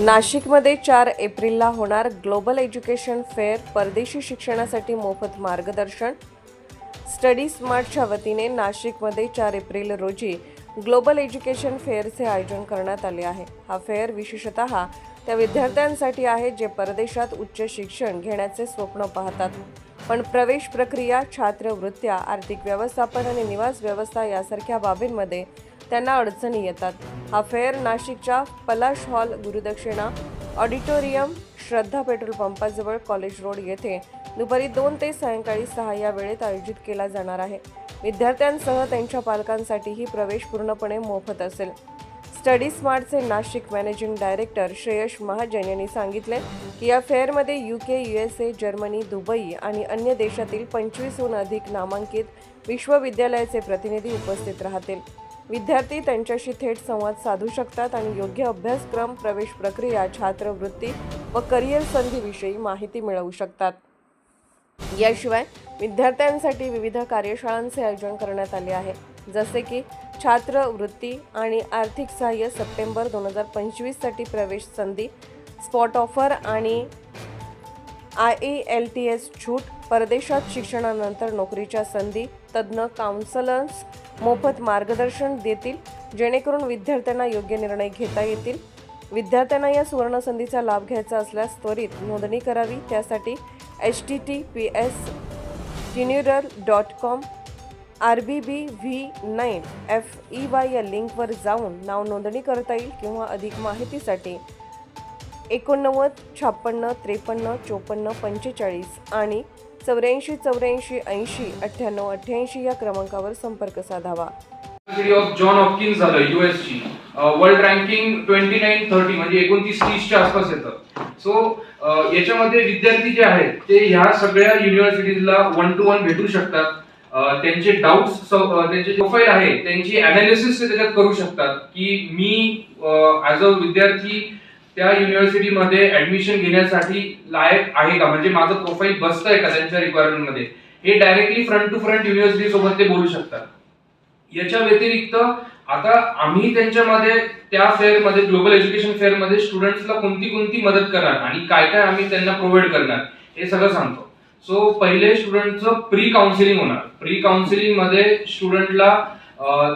नाशिकमध्ये चार एप्रिलला होणार ग्लोबल एज्युकेशन फेअर परदेशी शिक्षणासाठी मोफत मार्गदर्शन. स्टडी स्मार्टच्या वतीने नाशिकमध्ये चार एप्रिल रोजी ग्लोबल एज्युकेशन फेअरचे आयोजन करण्यात आले आहे. हा फेअर विशेषतः त्या विद्यार्थ्यांसाठी आहे जे परदेशात उच्च शिक्षण घेण्याचे स्वप्न पाहतात. पण प्रवेश प्रक्रिया छात्रवृत्त्या आर्थिक व्यवस्थापन आणि निवास व्यवस्था यासारख्या बाबींमध्ये त्यांना अडचणी येतात. हा फेअर नाशिकच्या Palash hall Gurudakshina auditorium Shraddha petrol पंपाजवळ college road येथे दुपारी दोन ते सायंकाळी सहा या वेळेत आयोजित केला जाणार आहे. विद्यार्थ्यांसह त्यांच्या पालकांसाठीही प्रवेश पूर्णपणे मोफत असेल. स्टडी स्मार्टचे नाशिक मॅनेजिंग डायरेक्टर श्रेयश महाजन यांनी सांगितले की या फेअरमध्ये U K U S A Germany Dubai आणि अन्य देशातील पंचवीसहून अधिक नामांकित विश्वविद्यालयाचे प्रतिनिधी उपस्थित राहतील. विद्यार्थी त्यांच्याशी थेट संवाद साधू शकतात आणि योग्य अभ्यासक्रम प्रवेश प्रक्रिया छात्रवृत्ती व करिअर संधीविषयी माहिती मिळवू शकतात. याशिवाय विद्यार्थ्यांसाठी विविध कार्यशाळांचे आयोजन करण्यात आले आहे. जसे की छात्रवृत्ती आणि आर्थिक सहाय्य सप्टेंबर दोन हजार पंचवीससाठी प्रवेश संधी स्पॉट ऑफर आणि I A L T S छूट परदेशात शिक्षणानंतर नोकरीच्या संधी तज्ज्ञ काउन्सलर्स मोफत मार्गदर्शन देतील जेणेकरून विद्यार्थ्यांना योग्य निर्णय घेता येतील. विद्यार्थ्यांना या सुवर्णसंधीचा लाभ घ्यायचा असल्यास त्वरित नोंदणी करावी. त्यासाठी H T T P S tinyurl dot com R B B V nine F E Y या लिंकवर जाऊन नाव नोंदणी करता येईल किंवा अधिक माहितीसाठी एकोणनव्वद छप्पन्न त्रेपन्न चोपन्न पंचेचाळीस आणि चौऱ्याऐंशी चौऱ्याऐंशी ऐंशी अठ्ठ्याण्णव अठ्ठ्याऐंशी या क्रमांकावर संपर्क साधावा. ऑफ जॉन हॉपकिन्स झालं युएसची world ranking twenty nine thirty म्हणजे एकोणतीस तीसच्या आसपास येतं. सो याच्यामध्ये विद्यार्थी जे आहेत ते ह्या सगळ्या युनिव्हर्सिटीजला वन टू वन भेटू शकतात. त्यांचे डाऊट्स त्यांचे प्रोफाईल आहे त्यांची अनालिसिस ते त्याच्यात करू शकतात की मी ॲज अ विद्यार्थी त्या युनिव्हर्सिटीमध्ये ऍडमिशन घेण्यासाठी लायक आहे का? म्हणजे माझं प्रोफाईल बसतंय का त्यांच्या रिक्वायरमेंटमध्ये? हे directly front to front university सोबत ते बोलू शकतात. याच्या व्यतिरिक्त आता आम्ही त्यांच्यामध्ये त्या फेअरमध्ये ग्लोबल एज्युकेशन फेअरमध्ये स्टुडंट्सला कोणती कोणती मदत करणार आणि काय काय आम्ही त्यांना प्रोव्हाइड करणार हे सगळं सांगतो. सो पहिले स्टुडंटचं प्री काउन्सिलिंग होणार. प्री काउन्सिलिंगमध्ये स्टुडंटला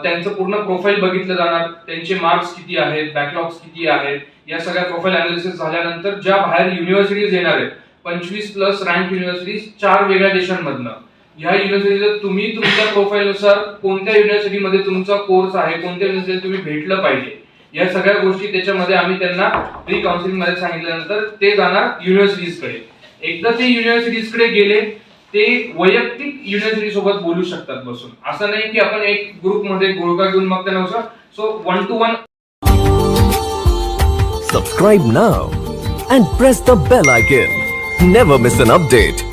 त्यांचं पूर्ण प्रोफाईल बघितलं जाणार. त्यांचे मार्क्स किती आहेत बॅकलॉग्स किती आहेत या सगळ्या प्रोफाईल अनालिसिस झाल्यानंतर ज्या बाहेर युनिव्हर्सिटीज येणार आहेत पंचवीस प्लस रँक युनिव्हर्सिटीज चार वेगळ्या देशांमधनं. ह्या युनिव्हर्सिटीला तुम्ही तुमच्या प्रोफाईलनुसार कोणत्या युनिव्हर्सिटीमध्ये तुमचा कोर्स आहे कोणत्या युनिव्हर्सिटीला तुम्ही भेटलं पाहिजे. या सगळ्या गोष्टी त्याच्यामध्ये आम्ही त्यांना प्री काउन्सिलिंगमध्ये सांगितल्यानंतर ते जाणार युनिव्हर्सिटीजकडे एकदा ते युनिव्हर्सिटीजकडे गेले ते वैयक्तिक युनिव्हर्सिटी सोबत बोलू शकतात बसून. असं नाही की आपण एक ग्रुपमध्ये गोळका घेऊन मग त्यांना so one two one Subscribe now and press the bell icon never miss an update